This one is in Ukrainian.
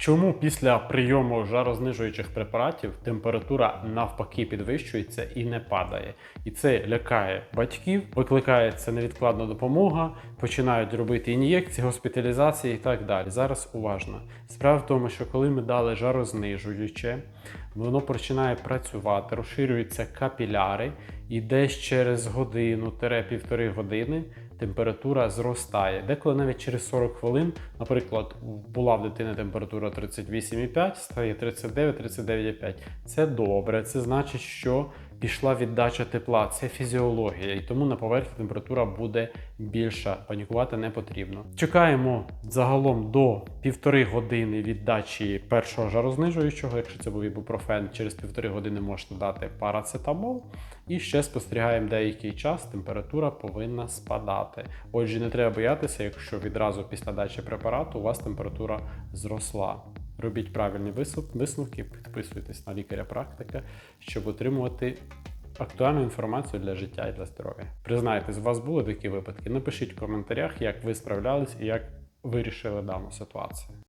Чому після прийому жарознижуючих препаратів температура навпаки підвищується і не падає? І це лякає батьків, викликається невідкладна допомога, починають робити ін'єкції, госпіталізації і так далі. Зараз уважно. Справа в тому, що коли ми дали жарознижуюче, воно починає працювати, розширюються капіляри, і десь через годину-півтори години температура зростає. Деколи навіть через 40 хвилин, наприклад, була в дитини температура 38,5, стає 39-39,5. Це добре. Це значить, що пішла віддача тепла. Це фізіологія, і тому на поверхні температура буде більша. Панікувати не потрібно. Чекаємо загалом до півтори години віддачі першого жарознижуючого. Якщо це був ібупрофен, через півтори години можна дати парацетамол. І ще спостерігаємо деякий час, температура повинна спадати. Отже, не треба боятися, якщо відразу після дачі препарату у вас температура зросла. Робіть правильні висновки, підписуйтесь на лікаря-практика, щоб отримувати актуальну інформацію для життя і для здоров'я. Признайтесь, у вас були такі випадки? Напишіть в коментарях, як ви справлялись і як вирішили дану ситуацію.